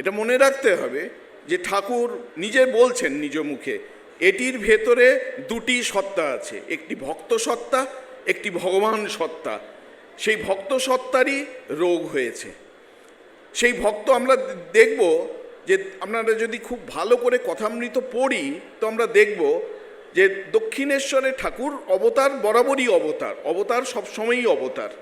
এটা মনে রাখতে হবে যে ঠাকুর নিজে বলছেন নিজ মুখে, এটির ভেতরে দুটি সত্তা আছে, একটি ভক্ত সত্তা, একটি ভগবান সত্তা। সেই ভক্ত সত্তারই রোগ হয়েছে। সেই ভক্ত আমরা দেখব যে আপনারা যদি খুব ভালো করে কথামৃত পড়ি, তো আমরা দেখব যে দক্ষিণেশ্বরে ঠাকুর অবতার বরাবরই অবতার অবতার সবসময়ই অবতার।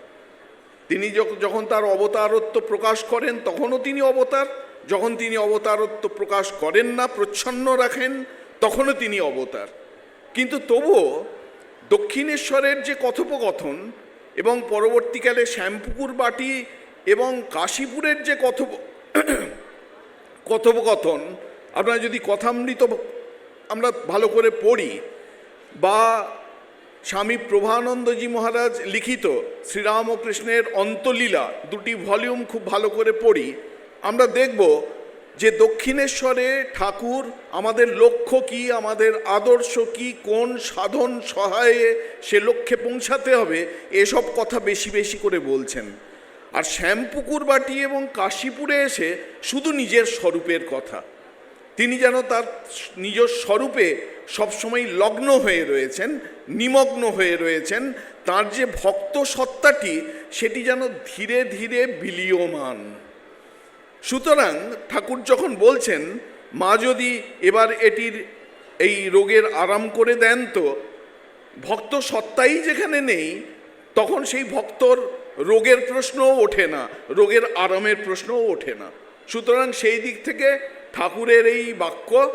তিনি যখন তার অবতারত্ব প্রকাশ করেন, তখনও তিনি অবতার। যখন তিনি অবতারত্ব প্রকাশ করেন না, প্রচ্ছন্ন রাখেন, তখনও তিনি অবতার। কিন্তু তবুও দক্ষিণেশ্বরের যে কথোপকথন এবং পরবর্তীকালে শ্যামপুকুর বাটি এবং কাশীপুরের যে কথোপ, কথোপকথন, আপনারা যদি কথামৃত আমরা ভালো করে পড়ি বা স্বামী প্রভানন্দজি মহারাজ লিখিত শ্রীরামকৃষ্ণের অন্তলীলা দুটি ভলিউম খুব ভালো করে পড়ি আমরা দেখব যে দক্ষিণেশ্বরে ঠাকুর আমাদের লক্ষ্য কি, আমাদের আদর্শ কি, কোন সাধন সহায়ে সে লক্ষ্যে পৌঁছাতে হবে, এসব কথা বেশি বেশি করে বলছেন। আর শ্যামপুকুর বাটি এবং কাশীপুরে এসে শুধু নিজের স্বরূপের কথা। তিনি যেন তার নিজ স্বরূপে সবসময় লগ্ন হয়ে রয়েছেন, নিমগ্ন হয়ে রয়েছেন, তার যে ভক্ত সত্তাটি, সেটি যেন ধীরে ধীরে বিলীয়মান। সুতরাং ঠাকুর যখন বলছেন, মা যদি এবার এটির, এই রোগের আরাম করে দেন তো, ভক্ত সত্তাই যেখানে নেই, তখন সেই ভক্তর রোগের প্রশ্নও ওঠে না, রোগের আরামের প্রশ্নও ওঠে না। সুতরাং সেই দিক থেকে ঠাকুরের এই বাক্য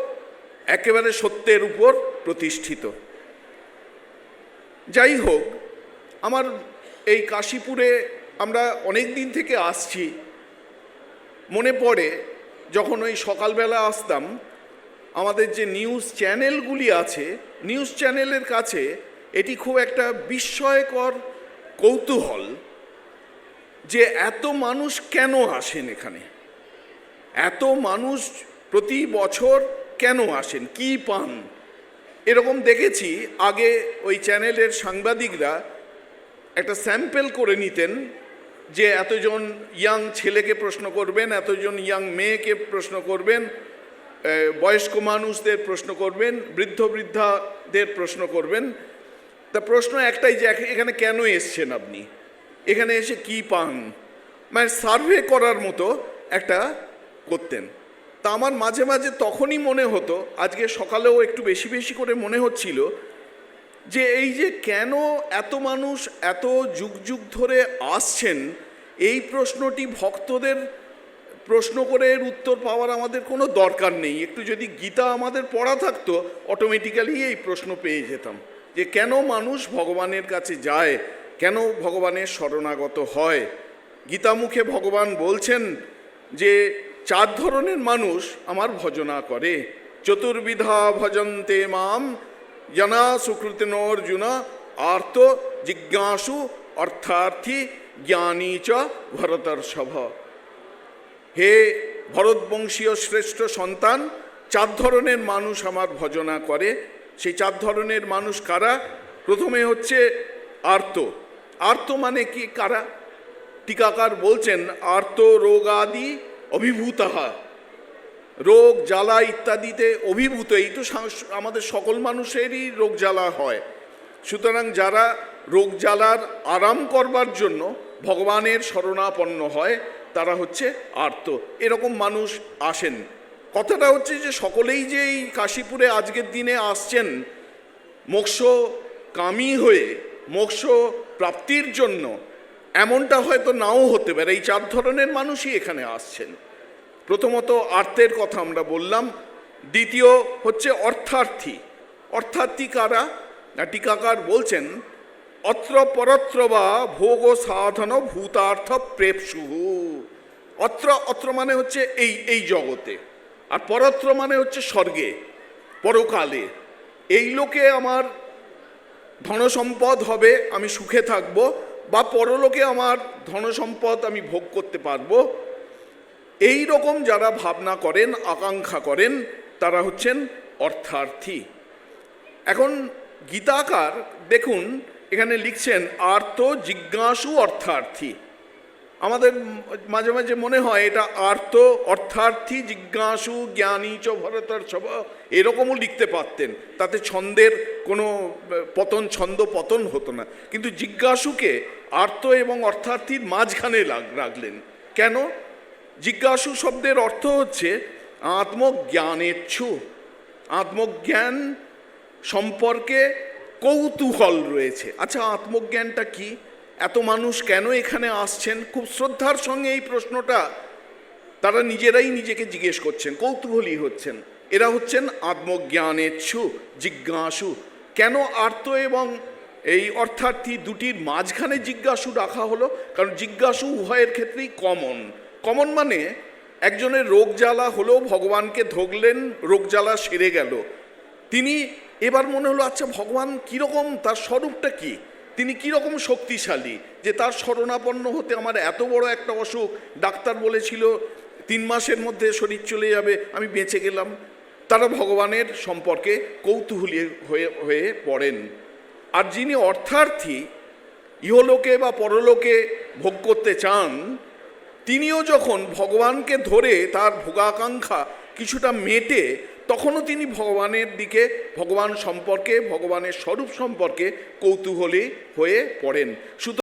একেবারে সত্যের উপর প্রতিষ্ঠিত। যাই হোক, আমার এই কাশীপুরে আমরা অনেক দিন থেকে আসছি। মনে পড়ে যখন ওই সকালবেলা আসতাম, আমাদের যে নিউজ চ্যানেলগুলি আছে, নিউজ চ্যানেলের কাছে এটি খুব একটা বিস্ময়কর কৌতূহল যে এত মানুষ কেন আসেন এখানে? এত মানুষ প্রতি বছর কেন আসেন? কি পান? এরকম দেখেছি, আগে ওই চ্যানেলের সাংবাদিকরা একটা স্যাম্পেল করে নিতেন যে এতজন ইয়াং ছেলেকে প্রশ্ন করবেন, এতজন ইয়াং মেয়েকে প্রশ্ন করবেন বয়স্ক মানুষদের প্রশ্ন করবেন, বৃদ্ধ বৃদ্ধাদের প্রশ্ন করবেন। তা প্রশ্ন একটাই যে এখানে কেন এসছেন আপনি? এখানে এসে কি পান? মানে সার্ভে করার মতো একটা করতেন। তা আমার মাঝে মাঝে তখনই মনে হতো, আজকে সকালেও একটু বেশি বেশি করে মনে হচ্ছিল যে এই যে কেন এত মানুষ এত যুগ যুগ ধরে আসছেন, এই প্রশ্নটি ভক্তদের প্রশ্ন করে এর উত্তর পাওয়ার আমাদের কোনো দরকার নেই। একটু যদি গীতা আমাদের পড়া থাকতো অটোমেটিক্যালি এই প্রশ্ন পেয়ে যেতাম। যে কেন মানুষ ভগবানের কাছে যায়? কেন ভগবানের শরণাগত হয়? গীতামুখে ভগবান বলছেন যে, চার ধরনের মানুষ আমার ভজনা করে। চতুর্বিধা ভজন্তে মাম জনা সুকৃতিন অর্জুন আর্ত জিজ্ঞাসু অর্থার্থী জ্ঞানী চ ভরতর্ষভ হে ভরতবংশীয় শ্রেষ্ঠ সন্তান, চার ধরনের মানুষ আমার ভজনা করে। সেই চার ধরনের মানুষ কারা? প্রথমে হচ্ছে আর্ত। আর্ত মানে কি? কারা? টিকাকার বলছেন, আর্ত রোগাদি অভিভূতাহা। রোগ, জ্বালা ইত্যাদিতে অভিভূত। এই তো আমাদের সকল মানুষেরই রোগ জ্বালা হয়। সুতরাং যারা রোগ জ্বালার আরাম করবার জন্য ভগবানের শরণাপন্ন হয়, তারা হচ্ছে আর্ত। এরকম মানুষ আসেন। কথাটা হচ্ছে যে সকলেই যে এই কাশীপুরে আজকের দিনে আসছেন, মোক্ষ কামি হয়ে, মোক্ষ প্রাপ্তির জন্য, এমনটা হয়তো নাও হতে পারে। এই চার ধরনের মানুষই এখানে আসছেন। প্রথমত আর্থের কথা আমরা বললাম, দ্বিতীয় হচ্ছে অর্থার্থী। অর্থার্থী কারা? না টিকাকার বলছেন, অত্র পরত্র বা ভোগ সাধন ভূতার্থ প্রেপসুহু। অত্র অত্র মানে হচ্ছে এই এই জগতে। আর পরত্র মানে হচ্ছে স্বর্গে, পরকালে। এই লোকে আমার ধনসম্পদ হবে, আমি সুখে থাকব, বা পরলোকে আমার ধনসম্পদ আমি ভোগ করতে পারব। এই রকম যারা ভাবনা করেন, আকাঙ্ক্ষা করেন, তারা হচ্ছেন অর্থার্থী। এখন গীতাকার দেখুন, এখানে লিখছেন আর্ত জিজ্ঞাসু অর্থার্থী। আমাদের মাঝে মাঝে মনে হয় এটা আর্ত অর্থার্থী, জিজ্ঞাসু, জ্ঞানী চ ভরতর সব এরকমও লিখতে পারতেন। তাতে ছন্দের কোনো পতন, ছন্দ পতন হতো না। কিন্তু জিজ্ঞাসুকে আর্ত এবং অর্থার্থীর মাঝখানে রাখলেন। কেন? জিজ্ঞাসু শব্দের অর্থ হচ্ছে আত্মজ্ঞানেচ্ছু। আত্মজ্ঞান সম্পর্কে কৌতূহল রয়েছে। আচ্ছা আত্মজ্ঞানটা কি? এত মানুষ কেন এখানে আসছেন? খুব শ্রদ্ধার সঙ্গে এই প্রশ্নটা তারা নিজেরাই নিজেকে জিজ্ঞেস করছেন, কৌতূহলী হচ্ছেন। এরা হচ্ছেন আত্মজ্ঞানেচ্ছু, জিজ্ঞাসু। কেন আর্ত এবং এই অর্থার্থী দুটির মাঝখানে জিজ্ঞাসু রাখা হলো? কারণ জিজ্ঞাসু উভয়ের ক্ষেত্রেই কমন কমন মানে একজনের রোগ জ্বালা হলেও ভগবানকে ধরলেন, রোগ জ্বালা সেরে গেল। তিনি এবার মনে হলো আচ্ছা ভগবান কীরকম, তার স্বরূপটা কি? তিনি কীরকম শক্তিশালী? যে তার শরণাপন্ন হতে আমার এত বড় একটা অসুখ, ডাক্তার বলেছিল, তিন মাসের মধ্যে শরীর চলে যাবে, আমি বেঁচে গেলাম। তারা ভগবানের সম্পর্কে কৌতূহলী হয়ে হয়ে পড়েন। আর যিনি অর্থার্থী, ইহলোকে বা পরলোকে ভোগ করতে চান তিনিও যখন ভগবানকে ধরে তার ভোগাকাঙ্ক্ষা কিছুটা মেটে, তখনও তিনি ভগবানের দিকে, ভগবান সম্পর্কে, ভগবানের স্বরূপ সম্পর্কে কৌতূহলী হয়ে পড়েন। সুতরাং